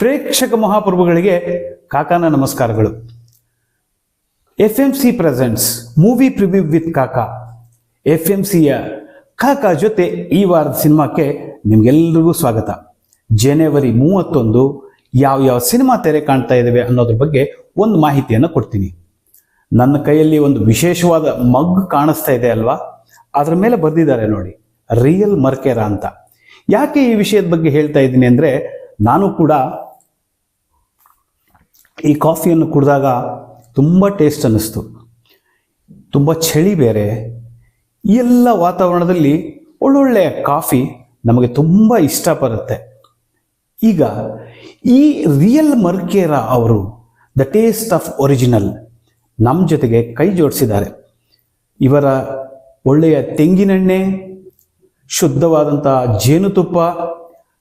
ಪ್ರೇಕ್ಷಕ ಮಹಾಪ್ರಭುಗಳಿಗೆ ಕಾಕಾನ ನಮಸ್ಕಾರಗಳು. F M C presents, movie preview with Kaka. F M ಸಿಯ ಕಾಕಾ ಜೊತೆ ಈ ವಾರದ ಸಿನಿಮಾಕ್ಕೆ ನಿಮ್ಗೆಲ್ರಿಗೂ ಸ್ವಾಗತ. ಜನವರಿ ಮೂವತ್ತೊಂದು ಯಾವ ಯಾವ ಸಿನಿಮಾ ತೆರೆ ಕಾಣ್ತಾ ಇದ್ದಾವೆ ಅನ್ನೋದ್ರ ಬಗ್ಗೆ ಒಂದು ಮಾಹಿತಿಯನ್ನು ಕೊಡ್ತೀನಿ. ನನ್ನ ಕೈಯಲ್ಲಿ ಒಂದು ವಿಶೇಷವಾದ ಮಗ್ ಕಾಣಿಸ್ತಾ ಇದೆ ಅಲ್ವಾ? ಅದರ ಮೇಲೆ ಬರೆದಿದ್ದಾರೆ ನೋಡಿ, ರಿಯಲ್ ಮರ್ಕೆರಾ ಅಂತ. ಯಾಕೆ ಈ ವಿಷಯದ ಬಗ್ಗೆ ಹೇಳ್ತಾ ಇದ್ದೀನಿ ಅಂದರೆ, ನಾನು ಕೂಡ ಈ ಕಾಫಿಯನ್ನು ಕುಡಿದಾಗ ತುಂಬ ಟೇಸ್ಟ್ ಅನ್ನಿಸ್ತು. ತುಂಬ ಚಳಿ ಬೇರೆ. ಈ ಎಲ್ಲ ವಾತಾವರಣದಲ್ಲಿ ಒಳ್ಳೊಳ್ಳೆಯ ಕಾಫಿ ನಮಗೆ ತುಂಬ ಇಷ್ಟ ಬರುತ್ತೆ. ಈಗ ಈ ರಿಯಲ್ ಮರ್ಕೇರ ಅವರು ದ ಟೇಸ್ಟ್ ಆಫ್ ಒರಿಜಿನಲ್ ನಮ್ಮ ಜೊತೆಗೆ ಕೈ ಜೋಡಿಸಿದ್ದಾರೆ. ಇವರ ಒಳ್ಳೆಯ ತೆಂಗಿನೆಣ್ಣೆ ಶುದ್ಧವಾದಂಥ ಜೇನುತುಪ್ಪ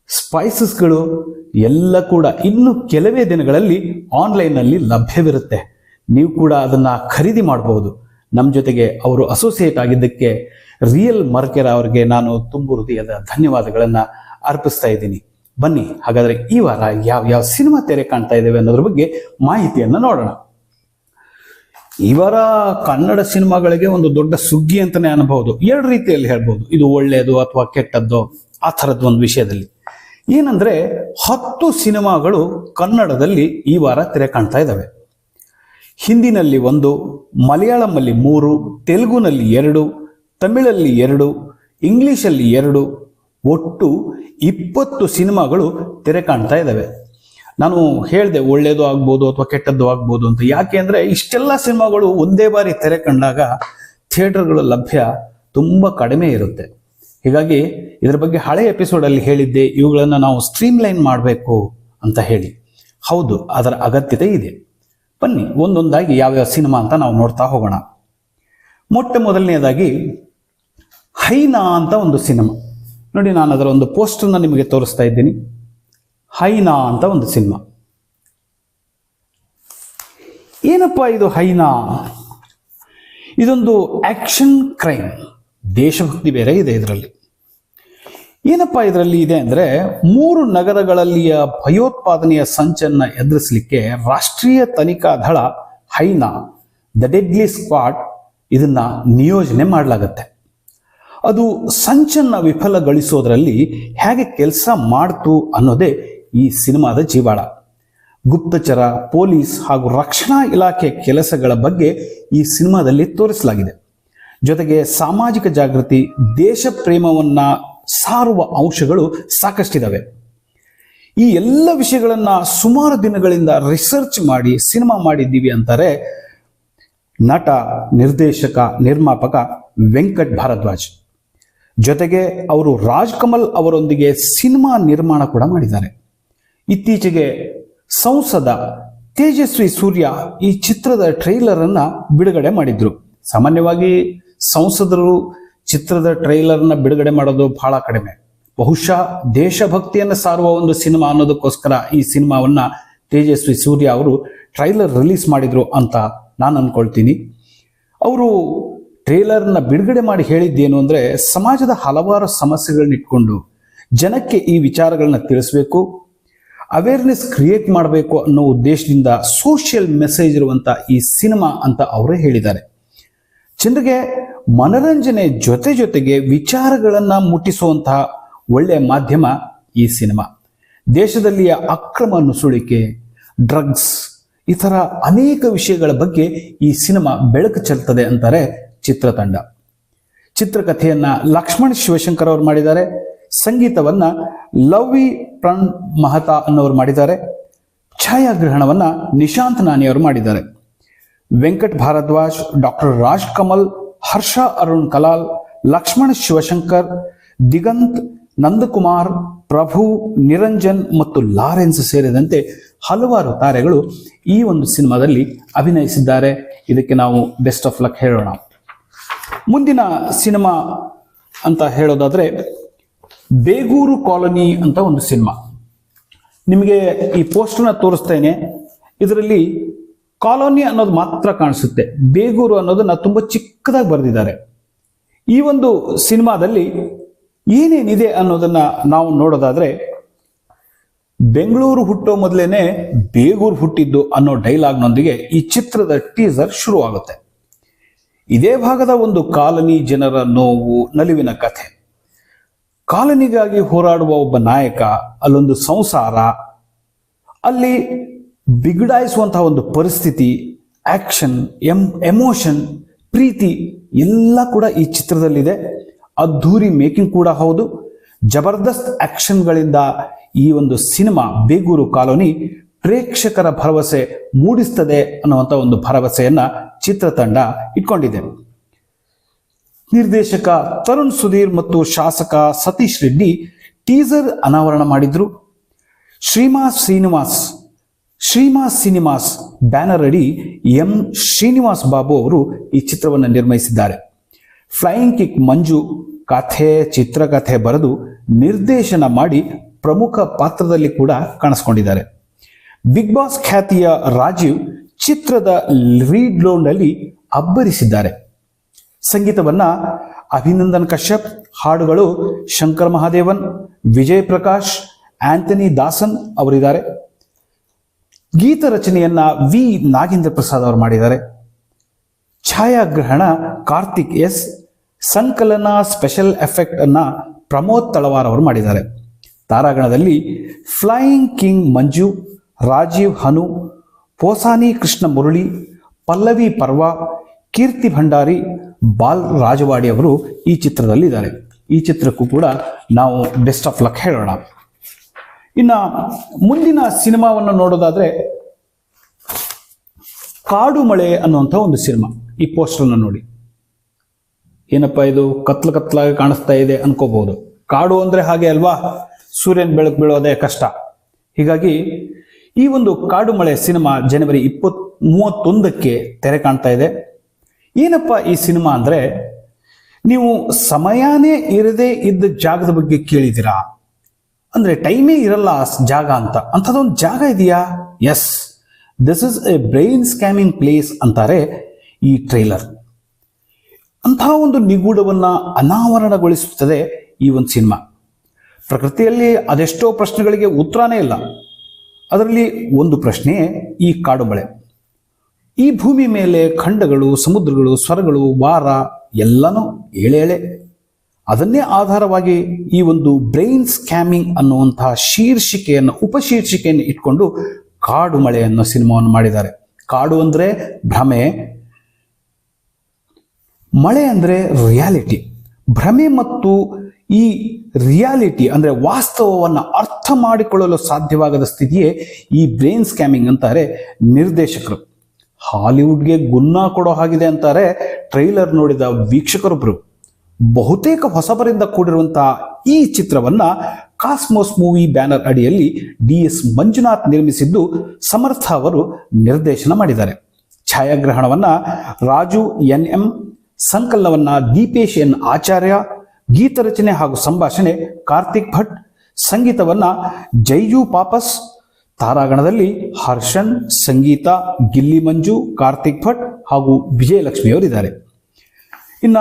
ಸ್ಪೈಸಸ್ಗಳು ಎಲ್ಲ ಕೂಡ ಇನ್ನು ಕೆಲವೇ ದಿನಗಳಲ್ಲಿ ಆನ್ಲೈನ್ನಲ್ಲಿ ಲಭ್ಯವಿರುತ್ತೆ. ನೀವು ಕೂಡ ಅದನ್ನು ಖರೀದಿ ಮಾಡಬಹುದು ನಮ್ಮ ಜೊತೆಗೆ ಅವರು ಅಸೋಸಿಯೇಟ್ ಆಗಿದ್ದಕ್ಕೆ ರಿಯಲ್ ಮರ್ಕೆರ ಅವರಿಗೆ ನಾನು ತುಂಬು ಹೃದಯದ ಧನ್ಯವಾದಗಳನ್ನು ಅರ್ಪಿಸ್ತಾ ಇದ್ದೀನಿ. ಬನ್ನಿ, ಹಾಗಾದರೆ ಈ ವಾರ ಯಾವ ಯಾವ ಸಿನಿಮಾ ತೆರೆ ಕಾಣ್ತಾ ಇದ್ದೇವೆ ಅನ್ನೋದ್ರ ಬಗ್ಗೆ ಮಾಹಿತಿಯನ್ನು ನೋಡೋಣ. ಇವರ ಕನ್ನಡ ಸಿನಿಮಾಗಳಿಗೆ ಒಂದು ದೊಡ್ಡ ಸುಗ್ಗಿ ಅಂತಾನೆ ಅನ್ಬಹುದು. ಎರಡು ರೀತಿಯಲ್ಲಿ ಹೇಳ್ಬೋದು. ಇದು ಒಳ್ಳೆಯದು ಅಥವಾ ಕೆಟ್ಟದ್ದು? ಆ ಥರದ್ದು ಒಂದು ವಿಷಯದಲ್ಲಿ. ಏನಂದ್ರೆ ಹತ್ತು ಸಿನಿಮಾಗಳು ಕನ್ನಡದಲ್ಲಿ ಈ ವಾರ ತೆರೆ ಕಾಣ್ತಾ ಇದ್ದಾವೆ ಹಿಂದಿನಲ್ಲಿ ಒಂದು, ಮಲಯಾಳಂನಲ್ಲಿ ಮೂರು, ತೆಲುಗುನಲ್ಲಿ ಎರಡು, ತಮಿಳಲ್ಲಿ ಎರಡು, ಇಂಗ್ಲಿಷಲ್ಲಿ ಎರಡು, ಒಟ್ಟು ಇಪ್ಪತ್ತು ಸಿನಿಮಾಗಳು ತೆರೆ ಕಾಣ್ತಾ ಇದ್ದಾವೆ ನಾನು ಹೇಳಿದೆ ಒಳ್ಳೆಯದು ಆಗ್ಬೋದು ಅಥವಾ ಕೆಟ್ಟದ್ದು ಆಗ್ಬೋದು ಅಂತ. ಯಾಕೆ ಅಂದರೆ ಇಷ್ಟೆಲ್ಲ ಸಿನಿಮಾಗಳು ಒಂದೇ ಬಾರಿ ತೆರೆ ಕಂಡಾಗ ಥಿಯೇಟರ್ಗಳು ಲಭ್ಯ ತುಂಬ ಕಡಿಮೆ ಇರುತ್ತೆ. ಹೀಗಾಗಿ ಇದರ ಬಗ್ಗೆ ಹಳೆ ಎಪಿಸೋಡಲ್ಲಿ ಹೇಳಿದ್ದೆ, ಇವುಗಳನ್ನು ನಾವು ಸ್ಟ್ರೀಮ್ ಲೈನ್ ಮಾಡಬೇಕು ಅಂತ ಹೇಳಿ. ಹೌದು, ಅದರ ಅಗತ್ಯತೆ ಇದೆ. ಬನ್ನಿ, ಒಂದೊಂದಾಗಿ ಯಾವ್ಯಾವ ಸಿನಿಮಾ ಅಂತ ನಾವು ನೋಡ್ತಾ ಹೋಗೋಣ. ಮೊಟ್ಟ ಮೊದಲನೆಯದಾಗಿ ಹೈನಾ ಅಂತ ಒಂದು ಸಿನಿಮಾ ನೋಡಿ, ನಾನು ಅದರ ಒಂದು ಪೋಸ್ಟರ್ನ ನಿಮಗೆ ತೋರಿಸ್ತಾ ಇದ್ದೀನಿ. ಹೈನಾ ಅಂತ ಒಂದು ಸಿನಿಮಾ ಏನಪ್ಪ ಇದು ಹೈನಾ? ಇದೊಂದು ಆಕ್ಷನ್ ಕ್ರೈಮ್ ದೇಶಭಕ್ತಿ ಬೇರೆ ಇದೆ ಇದರಲ್ಲಿ. ಏನಪ್ಪ ಇದರಲ್ಲಿ ಇದೆ ಅಂದರೆ ಮೂರು ನಗರಗಳಲ್ಲಿಯ ಭಯೋತ್ಪಾದನೆಯ ಸಂಚನ್ನ ಎದುರಿಸಲಿಕ್ಕೆ ರಾಷ್ಟ್ರೀಯ ತನಿಖಾ ದಳ ಹೈನಾ, ದ ಡೆಡ್ಲಿ ಸ್ಕ್ವಾಡ್ ಇದನ್ನ ನಿಯೋಜನೆ ಮಾಡಲಾಗತ್ತೆ. ಅದು ಸಂಚನ್ನ ವಿಫಲಗೊಳಿಸೋದ್ರಲ್ಲಿ ಹೇಗೆ ಕೆಲಸ ಮಾಡ್ತು ಅನ್ನೋದೇ ಈ ಸಿನಿಮಾದ ಜೀವಾಳ. ಗುಪ್ತಚರ, ಪೊಲೀಸ್ ಹಾಗೂ ರಕ್ಷಣಾ ಇಲಾಖೆ ಕೆಲಸಗಳ ಬಗ್ಗೆ ಈ ಸಿನಿಮಾದಲ್ಲಿ ತೋರಿಸಲಾಗಿದೆ. ಜೊತೆಗೆ ಸಾಮಾಜಿಕ ಜಾಗೃತಿ ದೇಶ ಪ್ರೇಮವನ್ನ ಸಾರುವ ಅಂಶಗಳು ಸಾಕಷ್ಟಿದ್ದಾವೆ ಈ ಎಲ್ಲ ವಿಷಯಗಳನ್ನ ಸುಮಾರು ದಿನಗಳಿಂದ ರಿಸರ್ಚ್ ಮಾಡಿ ಸಿನಿಮಾ ಮಾಡಿದ್ದೀವಿ ಅಂತಾರೆ ನಟ, ನಿರ್ದೇಶಕ, ನಿರ್ಮಾಪಕ ವೆಂಕಟ್ ಭಾರದ್ವಾಜ್. ಜೊತೆಗೆ ಅವರು ರಾಜ್ಕಮಲ್ ಅವರೊಂದಿಗೆ ಸಿನಿಮಾ ನಿರ್ಮಾಣ ಕೂಡ ಮಾಡಿದ್ದಾರೆ. ಇತ್ತೀಚೆಗೆ ಸಂಸದ ತೇಜಸ್ವಿ ಸೂರ್ಯ ಈ ಚಿತ್ರದ ಟ್ರೈಲರ್ ಅನ್ನ ಬಿಡುಗಡೆ ಮಾಡಿದ್ರು. ಸಾಮಾನ್ಯವಾಗಿ ಸಂಸದರು ಚಿತ್ರದ ಟ್ರೈಲರ್ನ ಬಿಡುಗಡೆ ಮಾಡೋದು ಬಹಳ ಕಡಿಮೆ. ಬಹುಶಃ ದೇಶಭಕ್ತಿಯನ್ನು ಸಾರುವ ಒಂದು ಸಿನಿಮಾ ಅನ್ನೋದಕ್ಕೋಸ್ಕರ ಈ ಸಿನಿಮಾವನ್ನ ತೇಜಸ್ವಿ ಸೂರ್ಯ ಅವರು ಟ್ರೈಲರ್ ರಿಲೀಸ್ ಮಾಡಿದ್ರು ಅಂತ ನಾನು ಅಂದ್ಕೊಳ್ತೀನಿ ಅವರು ಟ್ರೇಲರ್ನ ಬಿಡುಗಡೆ ಮಾಡಿ ಹೇಳಿದ್ದೇನು ಅಂದರೆ, ಸಮಾಜದ ಹಲವಾರು ಸಮಸ್ಯೆಗಳನ್ನ ಇಟ್ಕೊಂಡು ಜನಕ್ಕೆ ಈ ವಿಚಾರಗಳನ್ನ ತಿಳಿಸ್ಬೇಕು ಅವೇರ್ನೆಸ್ ಕ್ರಿಯೇಟ್ ಮಾಡಬೇಕು ಅನ್ನೋ ಉದ್ದೇಶದಿಂದ ಸೋಷಿಯಲ್ ಮೆಸೇಜ್ ಇರುವಂಥ ಈ ಸಿನಿಮಾ ಅಂತ ಅವರೇ ಹೇಳಿದ್ದಾರೆ. ಜನರಿಗೆ ಮನರಂಜನೆ ಜೊತೆ ಜೊತೆಗೆ ವಿಚಾರಗಳನ್ನು ಮುಟ್ಟಿಸುವಂತಹ ಒಳ್ಳೆಯ ಮಾಧ್ಯಮ ಈ ಸಿನಿಮಾ. ದೇಶದಲ್ಲಿಯ ಅಕ್ರಮ ನುಸುಳಿಕೆ ಡ್ರಗ್ಸ್ ಈ ಅನೇಕ ವಿಷಯಗಳ ಬಗ್ಗೆ ಈ ಸಿನಿಮಾ ಬೆಳಕು ಚೆಲ್ತದೆ ಅಂತಾರೆ ಚಿತ್ರತಂಡ. ಚಿತ್ರಕಥೆಯನ್ನ ಲಕ್ಷ್ಮಣ್ ಶಿವಶಂಕರ್ ಅವರು ಮಾಡಿದ್ದಾರೆ, ಸಂಗೀತವನ್ನ ಲವ್ವಿ ಪ್ರಣ್ ಮಹತಾ ಅನ್ನೋರು ಮಾಡಿದ್ದಾರೆ, ಛಾಯಾಗ್ರಹಣವನ್ನ ನಿಶಾಂತ್ ನಾನಿ ಅವರು ಮಾಡಿದ್ದಾರೆ. ವೆಂಕಟ್ ಭಾರದ್ವಾಜ್, ಡಾಕ್ಟರ್ ರಾಜ್ ಕಮಲ್ ಹರ್ಷ ಅರುಣ್ ಕಲಾಲ್, ಲಕ್ಷ್ಮಣ್ ಶಿವಶಂಕರ್, ದಿಗಂತ್ ನಂದಕುಮಾರ್, ಪ್ರಭು, ನಿರಂಜನ್ ಮತ್ತು ಲಾರೆನ್ಸ್ ಸೇರಿದಂತೆ ಹಲವಾರು ತಾರೆಗಳು ಈ ಒಂದು ಸಿನಿಮಾದಲ್ಲಿ ಅಭಿನಯಿಸಿದ್ದಾರೆ. ಇದಕ್ಕೆ ನಾವು ಬೆಸ್ಟ್ ಆಫ್ ಲಕ್ ಹೇಳೋಣ. ಮುಂದಿನ ಸಿನಿಮಾ ಅಂತ ಹೇಳೋದಾದ್ರೆ ಬೇಗೂರು ಕಾಲೋನಿ ಅಂತ ಒಂದು ಸಿನಿಮಾ. ನಿಮಗೆ ಈ ಪೋಸ್ಟರ್ನ ತೋರಿಸ್ತೇನೆ. ಇದರಲ್ಲಿ ಕಾಲೋನಿ ಅನ್ನೋದು ಮಾತ್ರ ಕಾಣಿಸುತ್ತೆ. ಬೇಗೂರು ಅನ್ನೋದನ್ನ ತುಂಬ ಚಿಕ್ಕದಾಗಿ ಬರೆದಿದ್ದಾರೆ. ಈ ಒಂದು ಸಿನಿಮಾದಲ್ಲಿ ಏನೇನಿದೆ ಅನ್ನೋದನ್ನ ನಾವು ನೋಡೋದಾದ್ರೆ, ಬೆಂಗಳೂರು ಹುಟ್ಟೋ ಮೊದಲೇನೆ ಬೇಗೂರು ಹುಟ್ಟಿದ್ದು ಅನ್ನೋ ಡೈಲಾಗ್ನೊಂದಿಗೆ ಈ ಚಿತ್ರದ ಟೀಸರ್ ಶುರುವಾಗುತ್ತೆ. ಇದೇ ಭಾಗದ ಒಂದು ಕಾಲನಿ ಜನರ ನೋವು, ನಲಿವಿನ ಕಥೆ. ಕಾಲನಿಗಾಗಿ ಹೋರಾಡುವ ಒಬ್ಬ ನಾಯಕ, ಅಲ್ಲೊಂದು ಸಂಸಾರ, ಅಲ್ಲಿ ಬಿಗಡಾಯಿಸುವಂತಹ ಒಂದು ಪರಿಸ್ಥಿತಿ ಆಕ್ಷನ್ ಎಂ ಎಮೋಷನ್ ಪ್ರೀತಿ ಎಲ್ಲ ಕೂಡ ಈ ಚಿತ್ರದಲ್ಲಿದೆ. ಅದ್ಧೂರಿ ಮೇಕಿಂಗ್ ಕೂಡ ಹೌದು. ಜಬರ್ದಸ್ತ್ ಆಕ್ಷನ್ಗಳಿಂದ ಈ ಒಂದು ಸಿನಿಮಾ ಬೇಗೂರು ಕಾಲೋನಿ ಪ್ರೇಕ್ಷಕರ ಭರವಸೆ ಮೂಡಿಸ್ತದೆ ಅನ್ನುವಂಥ ಒಂದು ಭರವಸೆಯನ್ನು ಚಿತ್ರತಂಡ ಇಟ್ಕೊಂಡಿದೆ. ನಿರ್ದೇಶಕ ತರುಣ್ ಸುಧೀರ್ ಮತ್ತು ಶಾಸಕ ಸತೀಶ್ ರೆಡ್ಡಿ ಟೀಸರ್ ಅನಾವರಣ ಮಾಡಿದ್ರು. ಶ್ರೀಮಾಸ್ ಶ್ರೀನಿವಾಸ್ ಶ್ರೀಮಾಸ್ ಸಿನಿಮಾಸ್ ಬ್ಯಾನರ್ ಅಡಿ ಎಂ ಶ್ರೀನಿವಾಸ್ ಬಾಬು ಅವರು ಈ ಚಿತ್ರವನ್ನು ನಿರ್ಮಿಸಿದ್ದಾರೆ. ಫ್ಲೈಯಿಂಗ್ ಕಿಕ್ ಮಂಜು, ಕಥೆ, ಚಿತ್ರಕಥೆ ಬರೆದು ನಿರ್ದೇಶನ ಮಾಡಿ ಪ್ರಮುಖ ಪಾತ್ರದಲ್ಲಿ ಕೂಡ ಕಾಣಿಸ್ಕೊಂಡಿದ್ದಾರೆ. ಬಿಗ್ ಬಾಸ್ ಖ್ಯಾತಿಯ ರಾಜೀವ್ ಚಿತ್ರದ ರೀಡ್ನಲ್ಲಿ ಅಬ್ಬರಿಸಿದ್ದಾರೆ. ಸಂಗೀತವನ್ನ ಅಭಿನಂದನ್ ಕಶ್ಯಪ್, ಹಾಡುಗಳು ಶಂಕರ್ ಮಹಾದೇವನ್, ವಿಜಯ್ ಪ್ರಕಾಶ್, ಆಂಥನಿ ದಾಸನ್ ಅವರಿದ್ದಾರೆ. ಗೀತ ರಚನೆಯನ್ನ ವಿ. ನಾಗೇಂದ್ರ ಪ್ರಸಾದ್ ಅವರು ಮಾಡಿದ್ದಾರೆ. ಛಾಯಾಗ್ರಹಣ ಕಾರ್ತಿಕ್ ಎಸ್. ಸಂಕಲನ ಸ್ಪೆಷಲ್ ಎಫೆಕ್ಟ್ ಅನ್ನ ಪ್ರಮೋದ್ ತಳವಾರ್ ಅವರು ಮಾಡಿದ್ದಾರೆ. ತಾರಾಗಣದಲ್ಲಿ ಫ್ಲೈಯಿಂಗ್ ಕಿಂಗ್ ಮಂಜು, ರಾಜೀವ್ ಹನು, ಪೋಸಾನಿ ಕೃಷ್ಣ ಮುರಳಿ, ಪಲ್ಲವಿ ಪರ್ವ, ಕೀರ್ತಿ ಭಂಡಾರಿ, ಬಾಲ್ ರಾಜವಾಡಿ ಅವರು ಈ ಚಿತ್ರದಲ್ಲಿದ್ದಾರೆ. ಈ ಚಿತ್ರಕ್ಕೂ ಕೂಡ ನಾವು ಬೆಸ್ಟ್ ಆಫ್ ಲಕ್ ಹೇಳೋಣ. ಇನ್ನ ಮುಂದಿನ ಸಿನಿಮಾವನ್ನು ನೋಡೋದಾದ್ರೆ ಕಾಡು ಮಳೆ ಅನ್ನುವಂಥ ಒಂದು ಸಿನಿಮಾ, ಈ ಪೋಸ್ಟರ್ನ ನೋಡಿ. ಏನಪ್ಪ ಇದು? ಕತ್ಲು ಕತ್ಲಾಗಿ ಕಾಣಿಸ್ತಾ ಇದೆ ಅನ್ಕೋಬಹುದು. ಕಾಡು ಅಂದ್ರೆ ಹಾಗೆ ಅಲ್ವಾ? ಸೂರ್ಯನ ಬೆಳಕು ಬೀಳೋದೇ ಕಷ್ಟ. ಹೀಗಾಗಿ ಈ ಒಂದು ಕಾಡು ಮಳೆ ಸಿನಿಮಾ ಜನವರಿ ಇಪ್ಪತ್ ಮೂವತ್ತೊಂದಕ್ಕೆ ತೆರೆ ಕಾಣ್ತಾ ಇದೆ. ಏನಪ್ಪ ಈ ಸಿನಿಮಾ ಅಂದ್ರೆ, ನೀವು ಸಮಯನೇ ಇರದೇ ಇದ್ದ ಜಾಗದ ಬಗ್ಗೆ ಕೇಳಿದ್ದೀರಾ? ಅಂದ್ರೆ ಟೈಮೇ ಇರಲ್ಲ ಆ ಜಾಗ ಅಂತ. ಅಂಥದ್ದೊಂದು ಜಾಗ ಇದೆಯಾ? Yes this is a brain scamming place ಅಂತಾರೆ ಈ ಟ್ರೈಲರ್ ಅಂತಹ ಒಂದು ನಿಗೂಢವನ್ನ ಅನಾವರಣಗೊಳಿಸುತ್ತದೆ ಈ ಒಂದು ಸಿನಿಮಾ. ಪ್ರಕೃತಿಯಲ್ಲಿ ಅದೆಷ್ಟೋ ಪ್ರಶ್ನೆಗಳಿಗೆ ಉತ್ತರನೇ ಇಲ್ಲ. ಅದರಲ್ಲಿ ಒಂದು ಪ್ರಶ್ನೆ, ಈ ಕಾಡು ಮಳೆ ಈ ಭೂಮಿ ಮೇಲೆ ಖಂಡಗಳು, ಸಮುದ್ರಗಳು, ಸ್ವರಗಳು, ವಾರ ಎಲ್ಲನೂ ಏಳೆ ಅದನ್ನೇ ಆಧಾರವಾಗಿ ಈ ಒಂದು ಬ್ರೈನ್ ಸ್ಕ್ಯಾಮಿಂಗ್ ಅನ್ನುವಂತಹ ಶೀರ್ಷಿಕೆಯನ್ನು, ಉಪಶೀರ್ಷಿಕೆಯನ್ನು ಇಟ್ಕೊಂಡು ಕಾಡು ಮಳೆ ಅನ್ನೋ ಸಿನಿಮಾವನ್ನು ಮಾಡಿದ್ದಾರೆ. ಕಾಡು ಅಂದ್ರೆ ಭ್ರಮೆ, ಮಳೆ ಅಂದ್ರೆ ರಿಯಾಲಿಟಿ. ಭ್ರಮೆ ಮತ್ತು ಈ ರಿಯಾಲಿಟಿ ಅಂದ್ರೆ ವಾಸ್ತವವನ್ನು ಅರ್ಥ ಮಾಡಿಕೊಳ್ಳಲು ಸಾಧ್ಯವಾಗದ ಸ್ಥಿತಿಯೇ ಈ ಬ್ರೈನ್ ಸ್ಕ್ಯಾಮಿಂಗ್ ಅಂತಾರೆ ನಿರ್ದೇಶಕರು. ಹಾಲಿವುಡ್ಗೆ ಗುನ್ನ ಕೊಡೋ ಹಾಗಿದೆ ಅಂತಾರೆ ಟ್ರೈಲರ್ ನೋಡಿದ ವೀಕ್ಷಕರೊಬ್ಬರು ಬಹುತೇಕ ಹೊಸಬರಿಂದ ಕೂಡಿರುವಂತಹ ಈ ಚಿತ್ರವನ್ನ ಕಾಸ್ಮೋಸ್ ಮೂವಿ ಬ್ಯಾನರ್ ಅಡಿಯಲ್ಲಿ ಡಿ ಎಸ್ ಮಂಜುನಾಥ್ ನಿರ್ಮಿಸಿದ್ದು ಸಮರ್ಥ ಅವರು ನಿರ್ದೇಶನ ಮಾಡಿದ್ದಾರೆ. ಛಾಯಾಗ್ರಹಣವನ್ನ ರಾಜು ಎನ್. ಎಂ. ಸಂಕಲನವನ್ನ ದೀಪೇಶ್ ಎನ್. ಆಚಾರ್ಯ ಗೀತರಚನೆ ಹಾಗೂ ಸಂಭಾಷಣೆ ಕಾರ್ತಿಕ್ ಭಟ್, ಸಂಗೀತವನ್ನ ಜೈಜು ಪಾಪಸ್, ತಾರಾಗಣದಲ್ಲಿ ಹರ್ಷನ್ ಸಂಗೀತ ಗಿಲ್ಲಿ ಮಂಜು, ಕಾರ್ತಿಕ್ ಭಟ್ ಹಾಗೂ ವಿಜಯಲಕ್ಷ್ಮಿಯವರಿದ್ದಾರೆ ಇನ್ನು ಇನ್ನ